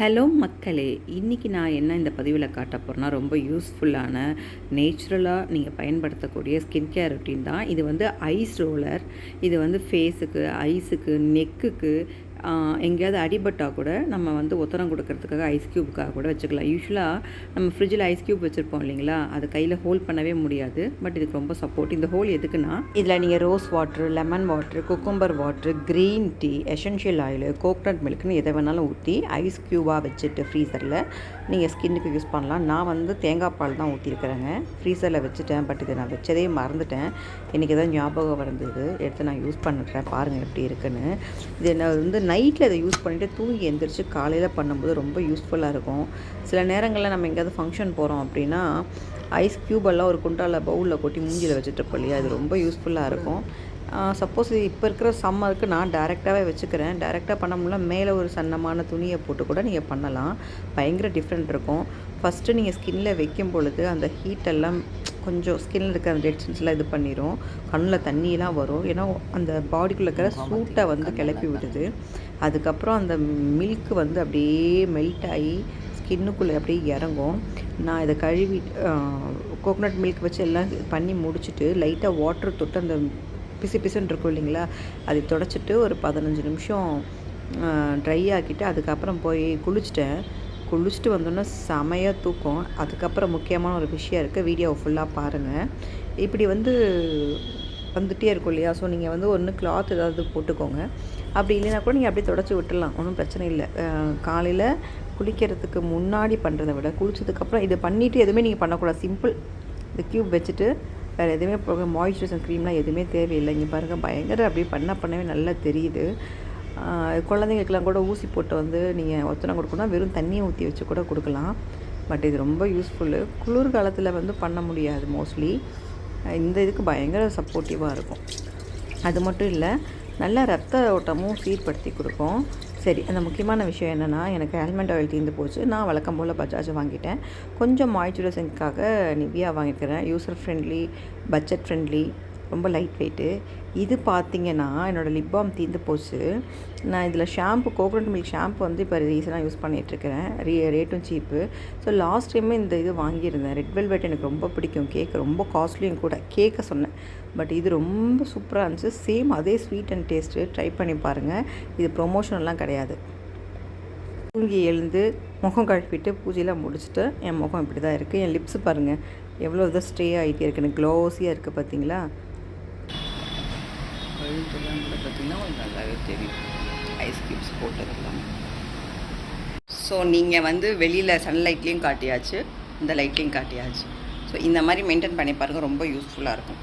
Hello மக்களே இன்றைக்கி நான் என்ன இந்த பதிவில் காட்ட போகிறேன்னா ரொம்ப யூஸ்ஃபுல்லான நேச்சுரலாக நீங்கள் பயன்படுத்தக்கூடிய ஸ்கின் கேர் ரொட்டீன் தான். இது வந்து ஐஸ் ரோலர் இது வந்து ஃபேஸுக்கு ஐஸுக்கு நெக்குக்கு எங்கேயாவது அடிபட்டால் கூட நம்ம வந்து உத்தரம் கொடுக்கறதுக்காக ஐஸ் க்யூபுக்காக கூட வச்சுக்கலாம். யூஸ்வலாக நம்ம ஃப்ரிட்ஜில் ஐஸ் க்யூப் வச்சுருப்போம் இல்லைங்களா? அது கையில் ஹோல்ட் பண்ணவே முடியாது. பட் இதுக்கு ரொம்ப சப்போர்ட் இந்த ஹோல் எதுக்குன்னா இதில் நீங்கள் rose water lemon water cucumber water green tea essential oil coconut மில்க்னு எதை வேணாலும் ஊற்றி ஐஸ் க்யூபாக வச்சுட்டு ஃப்ரீசரில் நீங்கள் ஸ்கின்னுக்கு யூஸ் பண்ணலாம். நான் வந்து தேங்காய் பால் தான் ஊற்றிருக்கிறேங்க ஃப்ரீசரில் வச்சுட்டேன். பட் இதை நான் வச்சதே மறந்துட்டேன். இன்றைக்கி தான் ஞாபகம் வந்தது. எடுத்து நான் யூஸ் பண்ணுறேன். பாருங்கள் எப்படி இருக்குன்னு. இது என்ன வந்து நைட்டில் இதை யூஸ் பண்ணிவிட்டு தூங்கி எந்திரிச்சு காலையில் பண்ணும்போது ரொம்ப யூஸ்ஃபுல்லாக இருக்கும். சில நேரங்களில் நம்ம எங்கேயாவது ஃபங்க்ஷன் போகிறோம் அப்படின்னா ஐஸ் க்யூபெல்லாம் ஒரு குண்டாவில் பவுலில் கொட்டி மூஞ்சியில் வச்சுட்டு இல்லையா? அது ரொம்ப யூஸ்ஃபுல்லாக இருக்கும். சப்போஸ் இப்போ இருக்கிற சம்மருக்கு நான் டேரெக்டாகவே வச்சுக்கிறேன். டேரெக்டாக பண்ண முடியல மேலே ஒரு சன்னமான துணியை போட்டு கூட நீங்கள் பண்ணலாம். பயங்கர டிஃப்ரெண்ட் இருக்கும். ஃபஸ்ட்டு நீங்கள் ஸ்கின்னில் வைக்கும் பொழுது அந்த ஹீட்டெல்லாம் கொஞ்சம் ஸ்கின்னில் இருக்க அந்த டெட் சென்ஸ்லாம் இது பண்ணிடும் கண்ணில் தண்ணியெலாம் வரும். ஏன்னா அந்த பாடிக்குள்ளே இருக்கிற சூட்டை வந்து கிளப்பி விடுது. அதுக்கப்புறம் அந்த மில்க் வந்து அப்படியே மெல்ட் ஆகி ஸ்கின்னுக்குள்ளே அப்படியே இறங்கும். நான் இதை கழுவி கோகோனட் மில்க் வச்சு எல்லாம் பண்ணி முடிச்சுட்டு லைட்டாக வாட்டர் தொட்டு அந்த பிசு பிசுன்னு இருக்கும் இல்லைங்களா? அதை தொடச்சிட்டு ஒரு பதினஞ்சு நிமிஷம் ட்ரை ஆக்கிட்டு அதுக்கப்புறம் போய் குளிச்சிட்டேன். குளிச்சுட்டு வந்தோன்னே செமையாக தூக்கம். அதுக்கப்புறம் முக்கியமான ஒரு விஷயம் இருக்குது வீடியோவை ஃபுல்லாக பாருங்கள் இப்படி வந்து வந்துகிட்டே இருக்கும் இல்லையா? ஸோ நீங்கள் வந்து ஒன்று கிளாத் ஏதாவது போட்டுக்கோங்க. அப்படி இல்லைனா கூட நீங்கள் அப்படியே தொடச்சி விட்டுடலாம். ஒன்றும் பிரச்சனை இல்லை. காலையில் குளிக்கிறதுக்கு முன்னாடி பண்ணுறதை விட குளிச்சதுக்கப்புறம் இதை பண்ணிவிட்டு எதுவுமே நீங்கள் பண்ணக்கூடாது. சிம்பிள் இந்த க்யூப் வச்சுட்டு வேறு எதுவுமே மாய்ஸ்சரைசர் க்ரீம்லாம் எதுவுமே தேவையில்லை. இங்கே பாருங்கள் பயங்கர அப்படியே பண்ண பண்ணவே நல்லா தெரியுது. குழந்தைங்களுக்கெல்லாம் கூட ஊசி போட்டு வந்து நீங்கள் ஒத்தனை கொடுக்கணும் வெறும் தண்ணியை ஊற்றி வச்சு கூட கொடுக்கலாம். பட் இது ரொம்ப யூஸ்ஃபுல்லு குளிர் காலத்தில் வந்து பண்ண முடியாது மோஸ்ட்லி இந்த இதுக்கு பயங்கர சப்போர்ட்டிவாக இருக்கும். அது மட்டும் இல்லை நல்ல ரத்த ஓட்டமும் சீர்படுத்தி கொடுக்கும். சரி அந்த முக்கியமான விஷயம் என்னென்னா எனக்கு ஹெல்மெட் ஆயில் தீர்ந்து போச்சு. நான் வழக்கம் போல் பஜாஜ் வாங்கிட்டேன். கொஞ்சம் மாய்ச்சரைசிங்க்காக நிவியா வாங்கிக்கிறேன். யூசர் ஃப்ரெண்ட்லி பட்ஜெட் ஃப்ரெண்ட்லி ரொம்ப லைட் வெயிட்டு இது பார்த்திங்கன்னா என்னோடய லிப் பாம் தீர்ந்து போச்சு. நான் இதில் ஷாம்பு கோகோனட் மில்க் ஷாம்பு வந்து இப்போ ரீசனாக யூஸ் பண்ணிகிட்ருக்கிறேன் ரீ ரேட்டும் சீப்பு ஸோ லாஸ்ட் டைமே இந்த இது வாங்கியிருந்தேன். ரெட் வெல்வெட் எனக்கு ரொம்ப பிடிக்கும். கேக் ரொம்ப காஸ்ட்லியும் கூட. கேக்கை சொன்னேன். பட் இது ரொம்ப சூப்பராக இருந்துச்சு. சேம் அதே ஸ்வீட் அண்ட் டேஸ்ட்டு ட்ரை பண்ணி பாருங்கள் இது ப்ரொமோஷன்லாம் கிடையாது. தூங்கி எழுந்து முகம் கழுப்பிட்டு பூஜையெல்லாம் முடிச்சுட்டு என் முகம் இப்படி தான் இருக்குது என் லிப்ஸ் பாருங்கள் எவ்வளோ இதாக ஸ்டே ஆகிட்டே இருக்குன்னு க்ளோஸியாக இருக்குது பார்த்தீங்களா கழுத்தெல்லாம் கூட பார்த்திங்கன்னா கொஞ்சம் நல்லாவே தெரியும். ஐஸ் க்யூப்ஸ் போட்டதெல்லாம் ஸோ நீங்கள் வந்து வெளியில் சன்லைட்லேயும் காட்டியாச்சு இந்த லைட்லேயும் காட்டியாச்சு. ஸோ இந்த மாதிரி மெயின்டைன் பண்ணி பாருங்கள் ரொம்ப யூஸ்ஃபுல்லாக இருக்கும்.